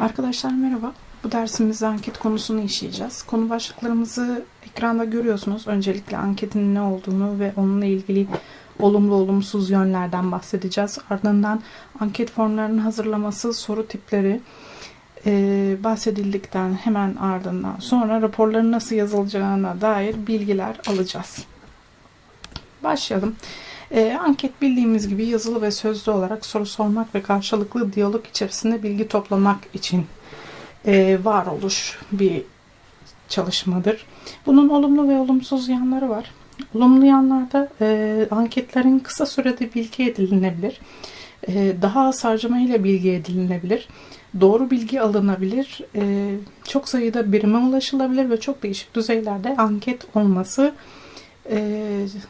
Arkadaşlar merhaba. Bu dersimizde anket konusunu işleyeceğiz. Konu başlıklarımızı ekranda görüyorsunuz. Öncelikle anketin ne olduğunu ve onunla ilgili olumlu olumsuz yönlerden bahsedeceğiz. Ardından anket formlarının hazırlaması, soru tipleri e, bahsedildikten hemen ardından sonra raporların nasıl yazılacağına dair bilgiler alacağız. Başlayalım. E, anket bildiğimiz gibi yazılı ve sözlü olarak soru sormak ve karşılıklı diyalog içerisinde bilgi toplamak için e, varoluş bir çalışmadır. Bunun olumlu ve olumsuz yanları var. Olumlu yanlarda e, anketlerin kısa sürede bilgi edinilebilir. E, daha az harcamayla bilgi edinilebilir. Doğru bilgi alınabilir. E, çok sayıda birime ulaşılabilir ve çok değişik düzeylerde anket olması e,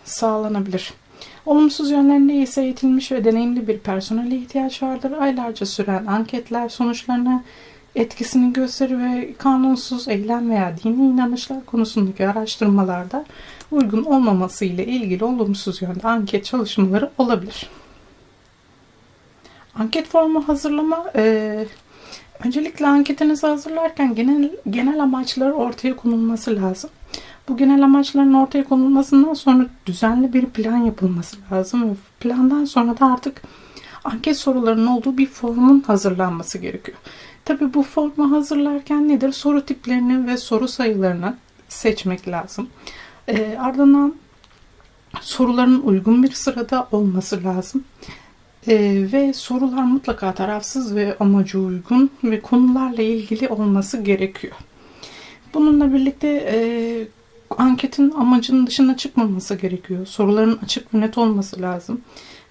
sağlanabilir. Olumsuz yönlerinde ise eğitilmiş ve deneyimli bir personele ihtiyaç vardır. Aylarca süren anketler sonuçlarına etkisini gösterir ve kanunsuz eylem veya dini inanışlar konusundaki araştırmalarda uygun olmaması ile ilgili olumsuz yönde anket çalışmaları olabilir. Anket formu hazırlama e, öncelikle anketinizi hazırlarken genel genel amaçları ortaya konulması lazım. Bu genel amaçların ortaya konulmasından sonra düzenli bir plan yapılması lazım plandan sonra da artık anket sorularının olduğu bir formun hazırlanması gerekiyor. Tabi bu formu hazırlarken nedir? Soru tiplerini ve soru sayılarını seçmek lazım. E, ardından soruların uygun bir sırada olması lazım. E, ve sorular mutlaka tarafsız ve amacı uygun ve konularla ilgili olması gerekiyor. Bununla birlikte e, anketin amacının dışına çıkmaması gerekiyor. Soruların açık ve net olması lazım.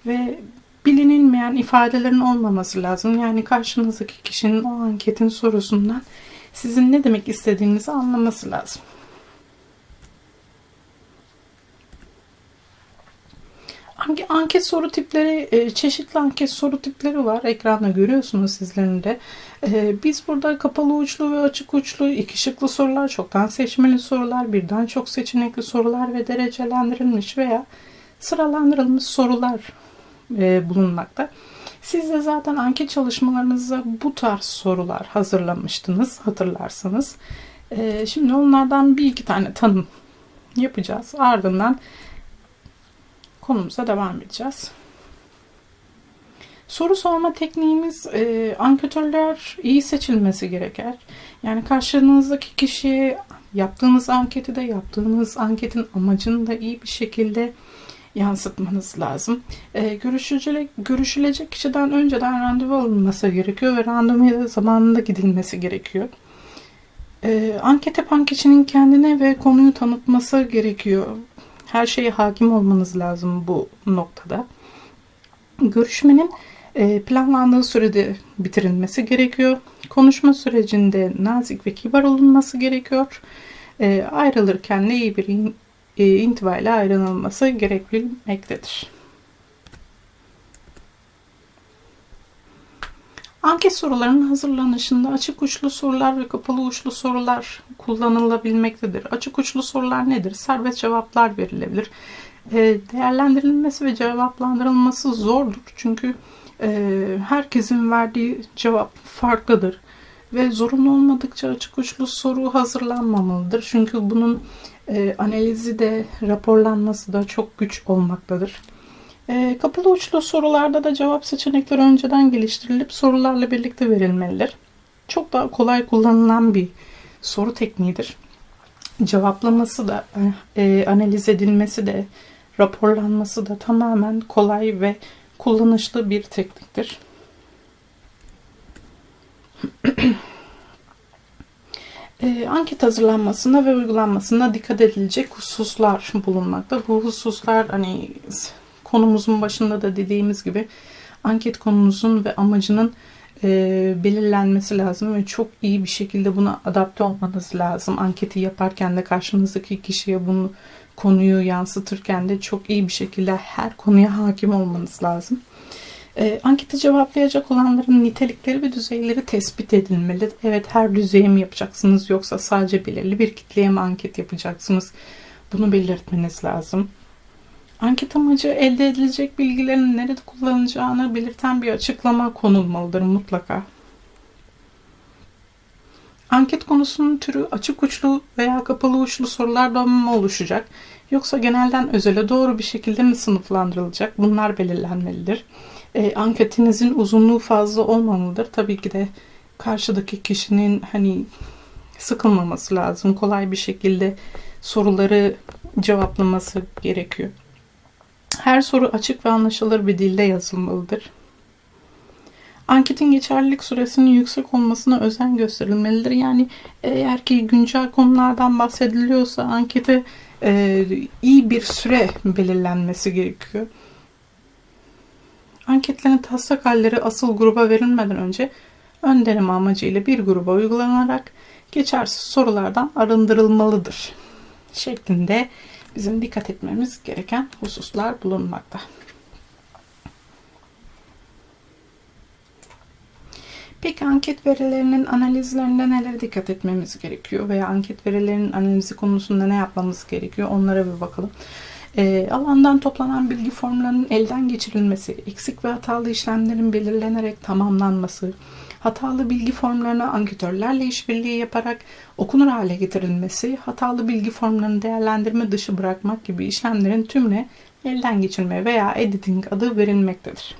Ve bilinilmeyen ifadelerin olmaması lazım. Yani karşınızdaki kişinin o anketin sorusundan sizin ne demek istediğinizi anlaması lazım. Anket soru tipleri, e, çeşitli anket soru tipleri var. Ekranda görüyorsunuz sizlerin de. E, biz burada kapalı uçlu ve açık uçlu, iki şıklı sorular, çoktan seçmeli sorular, birden çok seçenekli sorular ve derecelendirilmiş veya sıralandırılmış sorular e, bulunmakta. Siz de zaten anket çalışmalarınızda bu tarz sorular hazırlamıştınız hatırlarsanız. Şimdi onlardan bir iki tane tanım yapacağız. Ardından konumuza devam edeceğiz. Soru sorma tekniğimiz e, anketörler iyi seçilmesi gerekir. Yani karşınızdaki kişi yaptığınız anketi de yaptığınız anketin amacını da iyi bir şekilde yansıtmanız lazım. E, görüşülecek, görüşülecek kişiden önceden randevu alınması gerekiyor ve randevuya zamanında gidilmesi gerekiyor. E, anket yapan kişinin kendine ve konuyu tanıtması gerekiyor her şeye hakim olmanız lazım bu noktada. Görüşmenin e, planlandığı sürede bitirilmesi gerekiyor. Konuşma sürecinde nazik ve kibar olunması gerekiyor. E, ayrılırken de iyi bir e, intiba ile ayrılması gerekmektedir. Anket sorularının hazırlanışında açık uçlu sorular ve kapalı uçlu sorular kullanılabilmektedir. Açık uçlu sorular nedir? Serbest cevaplar verilebilir. Ee, değerlendirilmesi ve cevaplandırılması zordur. Çünkü e, herkesin verdiği cevap farklıdır. Ve zorunlu olmadıkça açık uçlu soru hazırlanmamalıdır. Çünkü bunun e, analizi de raporlanması da çok güç olmaktadır. E, kapalı uçlu sorularda da cevap seçenekleri önceden geliştirilip sorularla birlikte verilmelidir. Çok daha kolay kullanılan bir soru tekniğidir. Cevaplaması da, e, analiz edilmesi de, raporlanması da tamamen kolay ve kullanışlı bir tekniktir. e, anket hazırlanmasında ve uygulanmasında dikkat edilecek hususlar bulunmakta. Bu hususlar hani konumuzun başında da dediğimiz gibi anket konumuzun ve amacının e, belirlenmesi lazım ve çok iyi bir şekilde buna adapte olmanız lazım. Anketi yaparken de karşınızdaki kişiye bunu konuyu yansıtırken de çok iyi bir şekilde her konuya hakim olmanız lazım. E, anketi cevaplayacak olanların nitelikleri ve düzeyleri tespit edilmeli. Evet her düzeye mi yapacaksınız yoksa sadece belirli bir kitleye mi anket yapacaksınız? Bunu belirtmeniz lazım. Anket amacı elde edilecek bilgilerin nerede kullanılacağını belirten bir açıklama konulmalıdır mutlaka. Anket konusunun türü açık uçlu veya kapalı uçlu sorulardan mı oluşacak? Yoksa genelden özele doğru bir şekilde mi sınıflandırılacak? Bunlar belirlenmelidir. E, anketinizin uzunluğu fazla olmamalıdır. Tabii ki de karşıdaki kişinin hani sıkılmaması lazım. Kolay bir şekilde soruları cevaplaması gerekiyor. Her soru açık ve anlaşılır bir dilde yazılmalıdır. Anketin geçerlilik süresinin yüksek olmasına özen gösterilmelidir. Yani eğer ki güncel konulardan bahsediliyorsa ankete e, iyi bir süre belirlenmesi gerekiyor. Anketlerin taslak halleri asıl gruba verilmeden önce ön deneme amacıyla bir gruba uygulanarak geçersiz sorulardan arındırılmalıdır. Şeklinde bizim dikkat etmemiz gereken hususlar bulunmakta. Peki anket verilerinin analizlerinde nelere dikkat etmemiz gerekiyor veya anket verilerinin analizi konusunda ne yapmamız gerekiyor onlara bir bakalım. E, alandan toplanan bilgi formlarının elden geçirilmesi, eksik ve hatalı işlemlerin belirlenerek tamamlanması, hatalı bilgi formlarına anketörlerle işbirliği yaparak okunur hale getirilmesi, hatalı bilgi formlarını değerlendirme dışı bırakmak gibi işlemlerin tümüne elden geçirme veya editing adı verilmektedir.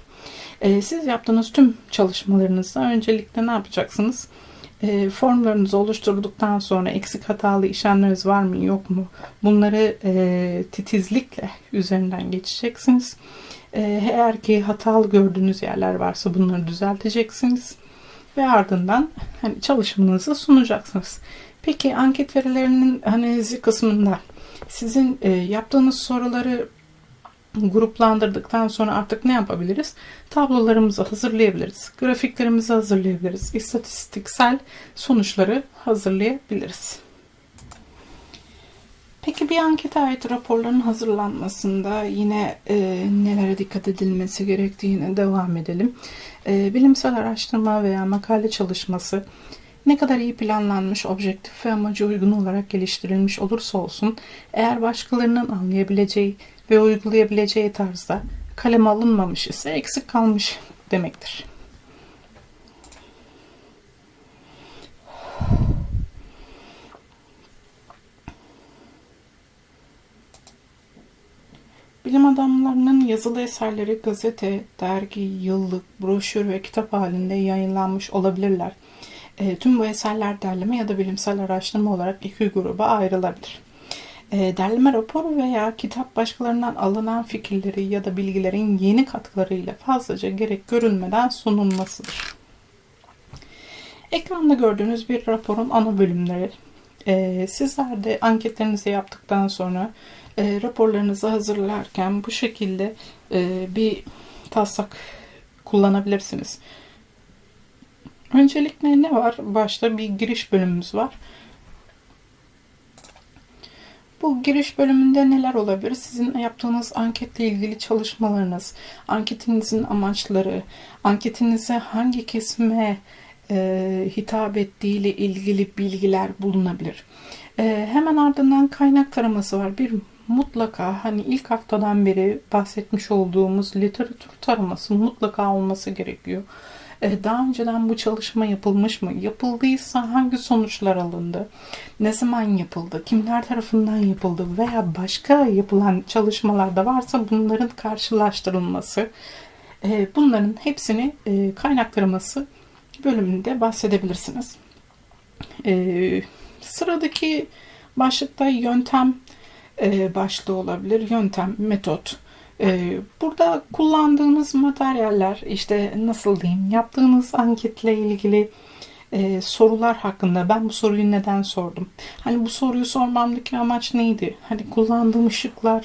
E, siz yaptığınız tüm çalışmalarınızda öncelikle ne yapacaksınız? E, formlarınızı oluşturduktan sonra eksik hatalı işlemleriniz var mı yok mu? Bunları e, titizlikle üzerinden geçeceksiniz. E, eğer ki hatalı gördüğünüz yerler varsa bunları düzelteceksiniz. Ve ardından hani çalışmanızı sunacaksınız. Peki anket verilerinin analizi kısmında sizin e, yaptığınız soruları gruplandırdıktan sonra artık ne yapabiliriz? Tablolarımızı hazırlayabiliriz. Grafiklerimizi hazırlayabiliriz. istatistiksel sonuçları hazırlayabiliriz. Peki bir ankete ait raporların hazırlanmasında yine e, nelere dikkat edilmesi gerektiğine devam edelim. E, bilimsel araştırma veya makale çalışması ne kadar iyi planlanmış, objektif ve amaca uygun olarak geliştirilmiş olursa olsun, eğer başkalarının anlayabileceği ve uygulayabileceği tarzda kaleme alınmamış ise eksik kalmış demektir. Bilim adamlarının yazılı eserleri gazete, dergi, yıllık, broşür ve kitap halinde yayınlanmış olabilirler. E, tüm bu eserler derleme ya da bilimsel araştırma olarak iki gruba ayrılabilir. E, derleme raporu veya kitap başkalarından alınan fikirleri ya da bilgilerin yeni katkılarıyla fazlaca gerek görülmeden sunulmasıdır. Ekranda gördüğünüz bir raporun ana bölümleri. E, sizler de anketlerinizi yaptıktan sonra e, raporlarınızı hazırlarken bu şekilde e, bir taslak kullanabilirsiniz. Öncelikle ne var? Başta bir giriş bölümümüz var. Bu giriş bölümünde neler olabilir? Sizin yaptığınız anketle ilgili çalışmalarınız, anketinizin amaçları, anketinize hangi kesime e, hitap ettiği ile ilgili bilgiler bulunabilir. E, hemen ardından kaynak taraması var. Bir mutlaka hani ilk haftadan beri bahsetmiş olduğumuz literatür taraması mutlaka olması gerekiyor. E, daha önceden bu çalışma yapılmış mı? Yapıldıysa hangi sonuçlar alındı? Ne zaman yapıldı? Kimler tarafından yapıldı? Veya başka yapılan çalışmalarda varsa bunların karşılaştırılması. E, bunların hepsini e, kaynaklarması bölümünde bahsedebilirsiniz. Sıradaki başlıkta yöntem başlığı olabilir. Yöntem, metot. Ee, burada kullandığınız materyaller işte nasıl diyeyim yaptığınız anketle ilgili e, sorular hakkında ben bu soruyu neden sordum? Hani bu soruyu sormamdaki amaç neydi? Hani kullandığım ışıklar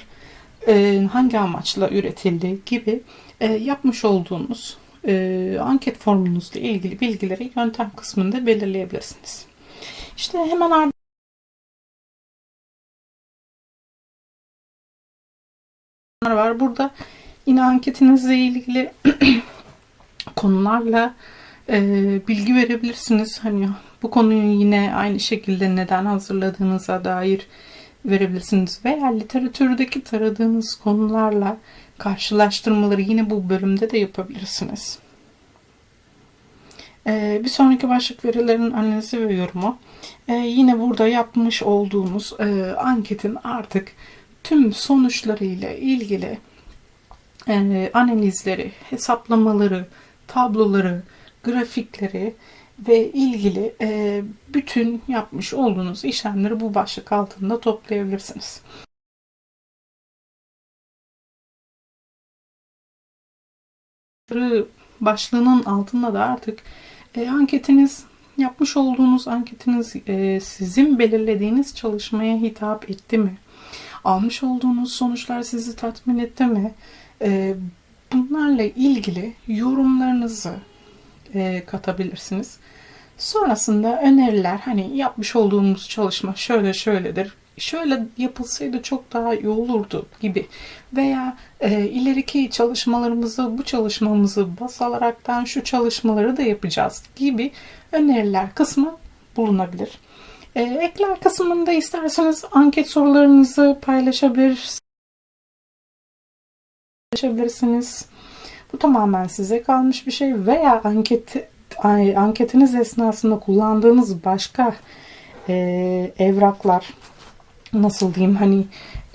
e, hangi amaçla üretildi gibi e, yapmış olduğunuz e, anket formunuzla ilgili bilgileri yöntem kısmında belirleyebilirsiniz. İşte hemen ardından var. Burada yine anketinizle ilgili konularla e, bilgi verebilirsiniz. Hani bu konuyu yine aynı şekilde neden hazırladığınıza dair verebilirsiniz. Veya literatürdeki taradığınız konularla karşılaştırmaları yine bu bölümde de yapabilirsiniz. Ee, bir sonraki başlık verilerin analizi ve yorumu. Ee, yine burada yapmış olduğumuz e, anketin artık tüm sonuçlarıyla ilgili e, analizleri, hesaplamaları, tabloları, grafikleri ve ilgili e, bütün yapmış olduğunuz işlemleri bu başlık altında toplayabilirsiniz. başlığının altında da artık e, anketiniz yapmış olduğunuz anketiniz e, sizin belirlediğiniz çalışmaya hitap etti mi? Almış olduğunuz sonuçlar sizi tatmin etti mi? E, bunlarla ilgili yorumlarınızı e, katabilirsiniz. Sonrasında öneriler hani yapmış olduğumuz çalışma şöyle şöyledir. Şöyle yapılsaydı çok daha iyi olurdu gibi veya e, ileriki çalışmalarımızı bu çalışmamızı baz alaraktan şu çalışmaları da yapacağız gibi öneriler kısmı bulunabilir. E, ekler kısmında isterseniz anket sorularınızı paylaşabilir, paylaşabilirsiniz. Bu tamamen size kalmış bir şey veya anket anketiniz esnasında kullandığınız başka e, evraklar nasıl diyeyim hani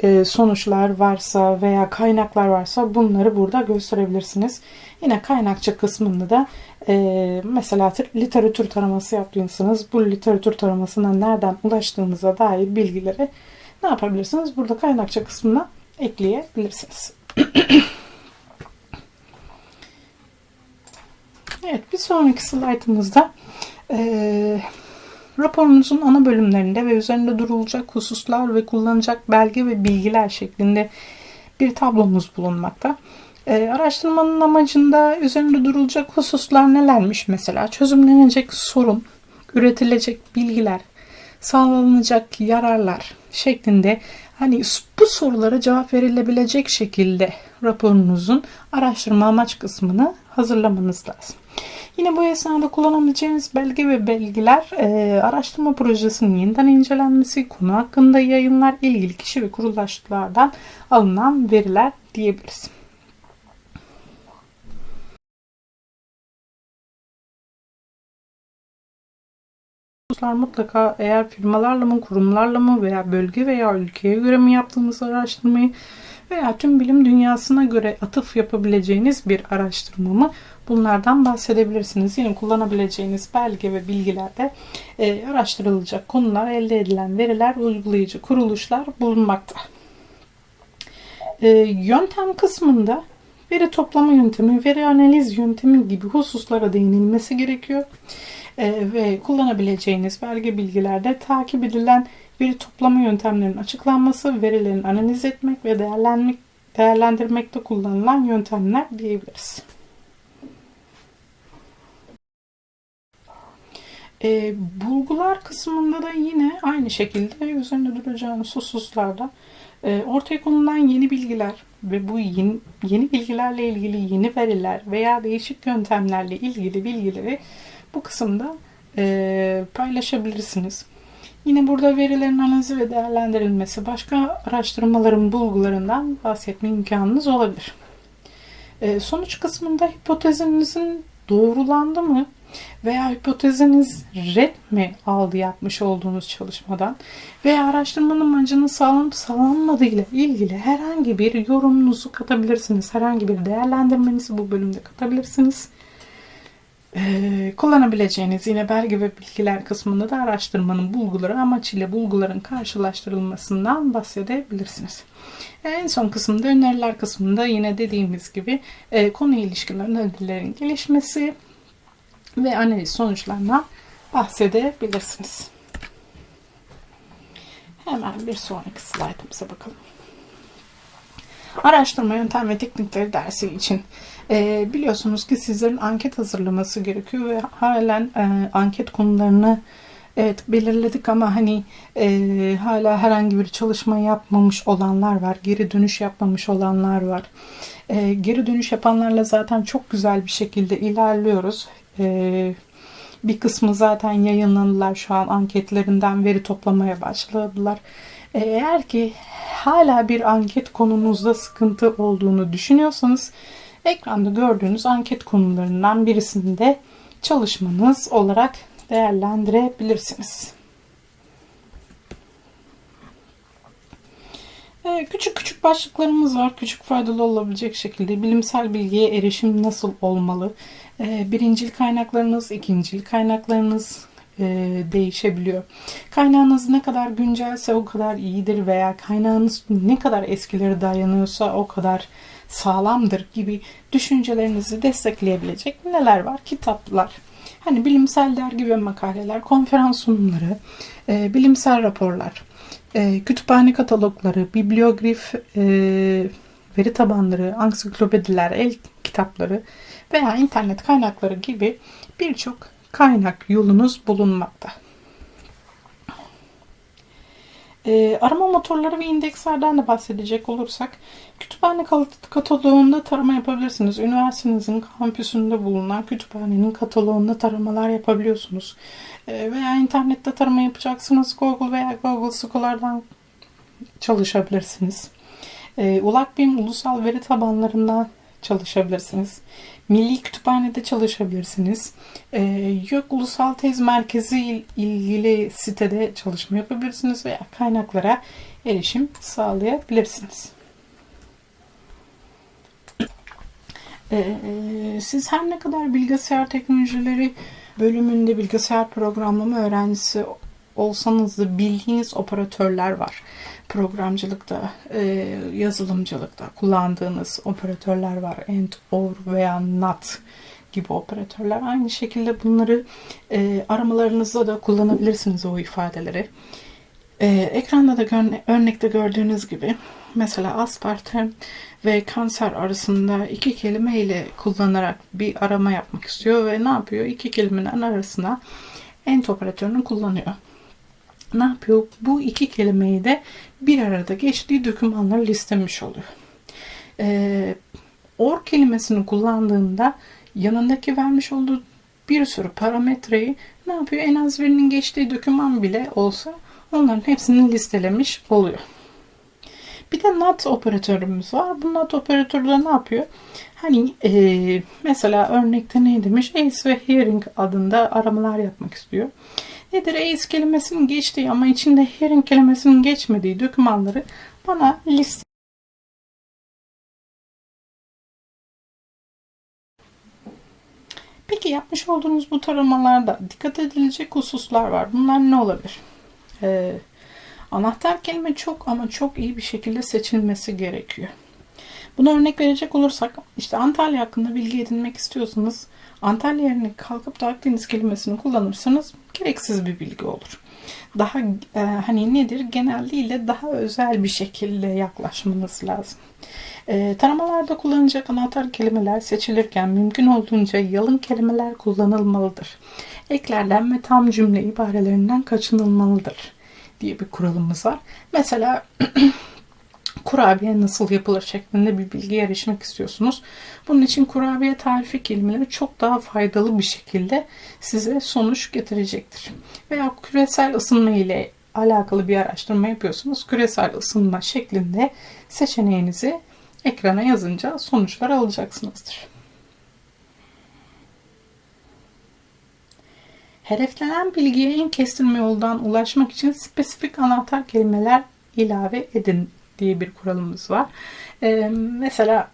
e, sonuçlar varsa veya kaynaklar varsa bunları burada gösterebilirsiniz. Yine kaynakça kısmında da e, mesela literatür taraması yaptıysanız bu literatür taramasına nereden ulaştığınıza dair bilgileri ne yapabilirsiniz? Burada kaynakça kısmına ekleyebilirsiniz. evet bir sonraki slaytımızda e, Raporunuzun ana bölümlerinde ve üzerinde durulacak hususlar ve kullanacak belge ve bilgiler şeklinde bir tablomuz bulunmakta. Ee, araştırmanın amacında üzerinde durulacak hususlar nelermiş mesela? Çözümlenecek sorun, üretilecek bilgiler, sağlanacak yararlar şeklinde hani bu sorulara cevap verilebilecek şekilde raporunuzun araştırma amaç kısmını hazırlamanız lazım. Yine bu esnada kullanabileceğiniz belge ve bilgiler e, araştırma projesinin yeniden incelenmesi, konu hakkında yayınlar, ilgili kişi ve kuruluşlardan alınan veriler diyebiliriz. Mutlaka eğer firmalarla mı, kurumlarla mı veya bölge veya ülkeye göre mi yaptığınız araştırmayı veya tüm bilim dünyasına göre atıf yapabileceğiniz bir araştırma mı bunlardan bahsedebilirsiniz. Yine kullanabileceğiniz belge ve bilgilerde e, araştırılacak konular, elde edilen veriler, uygulayıcı kuruluşlar bulunmakta. E, yöntem kısmında veri toplama yöntemi, veri analiz yöntemi gibi hususlara değinilmesi gerekiyor. E, ve kullanabileceğiniz belge bilgilerde takip edilen veri toplama yöntemlerinin açıklanması, verilerin analiz etmek ve değerlenmek, değerlendirmekte kullanılan yöntemler diyebiliriz. E, bulgular kısmında da yine aynı şekilde üzerinde duracağımız hususlarda e, ortaya konulan yeni bilgiler ve bu yeni, yeni bilgilerle ilgili yeni veriler veya değişik yöntemlerle ilgili bilgileri bu kısımda e, paylaşabilirsiniz. Yine burada verilerin analizi ve değerlendirilmesi başka araştırmaların bulgularından bahsetme imkanınız olabilir. E, sonuç kısmında hipotezinizin doğrulandı mı veya hipoteziniz red mi aldı yapmış olduğunuz çalışmadan veya araştırmanın amacının sağlanıp sağlanmadığı ile ilgili herhangi bir yorumunuzu katabilirsiniz. Herhangi bir değerlendirmenizi bu bölümde katabilirsiniz. Ee, kullanabileceğiniz yine belge ve bilgiler kısmında da araştırmanın bulguları amaç ile bulguların karşılaştırılmasından bahsedebilirsiniz. En son kısımda öneriler kısmında yine dediğimiz gibi e, konuya ilişkin önerilerin gelişmesi ve analiz sonuçlarına bahsedebilirsiniz. Hemen bir sonraki slaytımıza bakalım. Araştırma yöntem ve teknikleri dersi için e, biliyorsunuz ki sizlerin anket hazırlaması gerekiyor ve halen e, anket konularını evet belirledik ama hani e, hala herhangi bir çalışma yapmamış olanlar var. Geri dönüş yapmamış olanlar var. E, geri dönüş yapanlarla zaten çok güzel bir şekilde ilerliyoruz. E, bir kısmı zaten yayınlandılar şu an anketlerinden veri toplamaya başladılar. Eğer ki hala bir anket konunuzda sıkıntı olduğunu düşünüyorsanız ekranda gördüğünüz anket konularından birisinde çalışmanız olarak değerlendirebilirsiniz. Ee, Küçük küçük başlıklarımız var. Küçük faydalı olabilecek şekilde bilimsel bilgiye erişim nasıl olmalı? Ee, Birincil kaynaklarınız, ikincil kaynaklarınız e, değişebiliyor. Kaynağınız ne kadar güncelse o kadar iyidir veya kaynağınız ne kadar eskileri dayanıyorsa o kadar sağlamdır gibi düşüncelerinizi destekleyebilecek neler var? Kitaplar. Hani bilimsel dergi ve makaleler, konferans sunumları, e, bilimsel raporlar, e, kütüphane katalogları, bibliograf, e, veri tabanları, ansiklopediler, el kitapları veya internet kaynakları gibi birçok kaynak yolunuz bulunmakta. E, arama motorları ve indekslerden de bahsedecek olursak, kütüphane kataloğunda tarama yapabilirsiniz. Üniversitenizin kampüsünde bulunan kütüphanenin kataloğunda taramalar yapabiliyorsunuz. E, veya internette tarama yapacaksınız. Google veya Google Scholar'dan çalışabilirsiniz. E, ULAKBİM ulusal veri tabanlarında çalışabilirsiniz. Milli Kütüphane'de çalışabilirsiniz. E, YÖK Ulusal Tez Merkezi ilgili sitede çalışma yapabilirsiniz veya kaynaklara erişim sağlayabilirsiniz. E, siz her ne kadar bilgisayar teknolojileri bölümünde bilgisayar programlama öğrencisi olsanız da bildiğiniz operatörler var. Programcılıkta, e, yazılımcılıkta kullandığınız operatörler var. And, or veya not gibi operatörler. Aynı şekilde bunları e, aramalarınızda da kullanabilirsiniz o ifadeleri. E, ekranda da gör, örnekte gördüğünüz gibi mesela aspartam ve kanser arasında iki kelime ile kullanarak bir arama yapmak istiyor ve ne yapıyor? İki kelimenin arasına end operatörünü kullanıyor ne yapıyor? Bu iki kelimeyi de bir arada geçtiği dokümanları listemiş oluyor. Ee, or kelimesini kullandığında yanındaki vermiş olduğu bir sürü parametreyi ne yapıyor? En az birinin geçtiği doküman bile olsa onların hepsini listelemiş oluyor. Bir de not operatörümüz var. Bu not operatörü de ne yapıyor? Hani e, mesela örnekte ne demiş? Ace ve Hearing adında aramalar yapmak istiyor. Nedir ace kelimesinin geçtiği ama içinde hearing kelimesinin geçmediği dokümanları bana liste Peki yapmış olduğunuz bu taramalarda dikkat edilecek hususlar var. Bunlar ne olabilir? Ee, anahtar kelime çok ama çok iyi bir şekilde seçilmesi gerekiyor. Buna örnek verecek olursak işte Antalya hakkında bilgi edinmek istiyorsanız Antalya yerine kalkıp da Akdeniz kelimesini kullanırsanız gereksiz bir bilgi olur. Daha e, hani nedir? Genelliğiyle daha özel bir şekilde yaklaşmanız lazım. E, taramalarda kullanılacak anahtar kelimeler seçilirken mümkün olduğunca yalın kelimeler kullanılmalıdır. Eklerden ve tam cümle ibarelerinden kaçınılmalıdır diye bir kuralımız var. Mesela kurabiye nasıl yapılır şeklinde bir bilgiye erişmek istiyorsunuz. Bunun için kurabiye tarifi kelimeleri çok daha faydalı bir şekilde size sonuç getirecektir. Veya küresel ısınma ile alakalı bir araştırma yapıyorsunuz. Küresel ısınma şeklinde seçeneğinizi ekrana yazınca sonuçlar alacaksınızdır. Hedeflenen bilgiye en kestirme yoldan ulaşmak için spesifik anahtar kelimeler ilave edin diye bir kuralımız var. Ee, mesela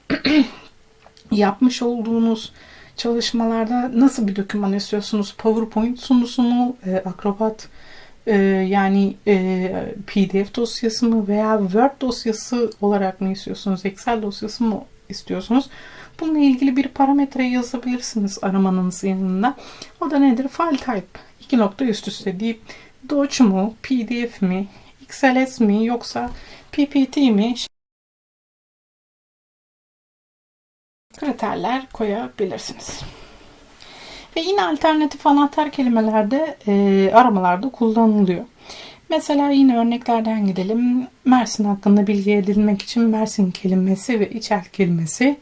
yapmış olduğunuz çalışmalarda nasıl bir doküman istiyorsunuz? PowerPoint sunusu mu? E, Acrobat e, yani e, PDF dosyası mı veya Word dosyası olarak mı istiyorsunuz? Excel dosyası mı istiyorsunuz? Bununla ilgili bir parametre yazabilirsiniz aramanızın yanına. O da nedir? File type. İki nokta üst üste deyip Doc mu, PDF mi, XLS mi yoksa PPT mi kriterler koyabilirsiniz. Ve yine alternatif anahtar kelimelerde e, aramalarda kullanılıyor. Mesela yine örneklerden gidelim. Mersin hakkında bilgi edinmek için Mersin kelimesi ve içer kelimesi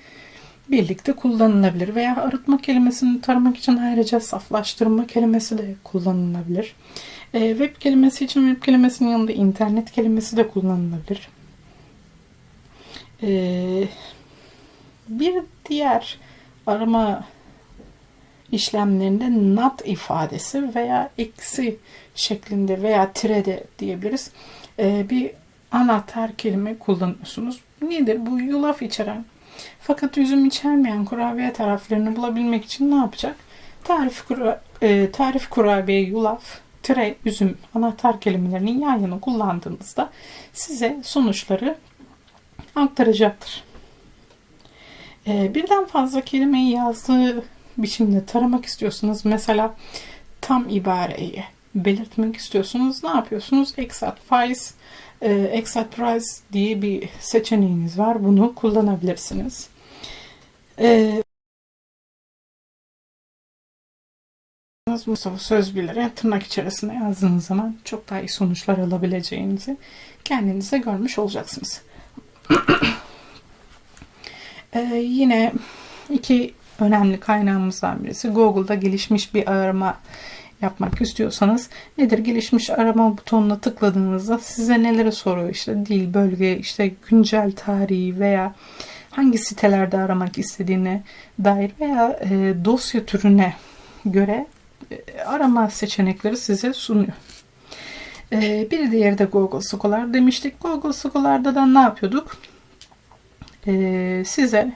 birlikte kullanılabilir. Veya arıtma kelimesini taramak için ayrıca saflaştırma kelimesi de kullanılabilir. E, web kelimesi için web kelimesinin yanında internet kelimesi de kullanılabilir. E, bir diğer arama işlemlerinde not ifadesi veya eksi şeklinde veya tire de diyebiliriz. Ee, bir anahtar kelime kullanıyorsunuz. Nedir? Bu yulaf içeren fakat üzüm içermeyen kurabiye taraflarını bulabilmek için ne yapacak? Tarif, kura, e, tarif kurabiye yulaf tire üzüm anahtar kelimelerini yan yana kullandığınızda size sonuçları aktaracaktır. Ee, birden fazla kelimeyi yazdığı biçimde taramak istiyorsunuz. Mesela tam ibareyi belirtmek istiyorsunuz. Ne yapıyorsunuz? Exact Files, e, Price diye bir seçeneğiniz var. Bunu kullanabilirsiniz. E, Mustafa Sözbüler'e tırnak içerisinde yazdığınız zaman çok daha iyi sonuçlar alabileceğinizi kendinize görmüş olacaksınız. Ee, yine iki önemli kaynağımızdan birisi. Google'da gelişmiş bir arama yapmak istiyorsanız nedir? Gelişmiş arama butonuna tıkladığınızda size neleri soruyor? İşte dil, bölge, işte güncel tarihi veya hangi sitelerde aramak istediğine dair veya e, dosya türüne göre arama seçenekleri size sunuyor. E, bir diğeri de Google Scholar demiştik. Google Scholar'da da ne yapıyorduk? E, size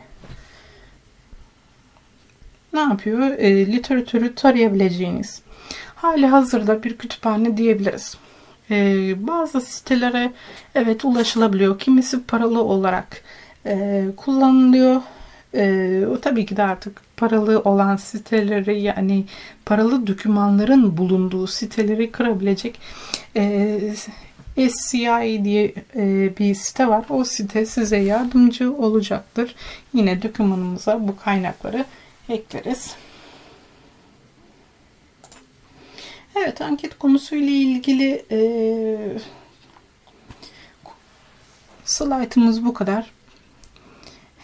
ne yapıyor? E, literatürü tarayabileceğiniz hali hazırda bir kütüphane diyebiliriz. E, bazı sitelere evet ulaşılabiliyor. Kimisi paralı olarak e, kullanılıyor. E, o tabii ki de artık paralı olan siteleri yani paralı dokümanların bulunduğu siteleri kırabilecek e, SCI diye e, bir site var. O site size yardımcı olacaktır. Yine dokümanımıza bu kaynakları ekleriz. Evet anket konusuyla ilgili e, slaytımız bu kadar.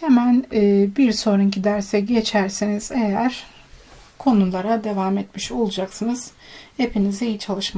Hemen e, bir sonraki derse geçerseniz eğer konulara devam etmiş olacaksınız. Hepinize iyi çalışmalar.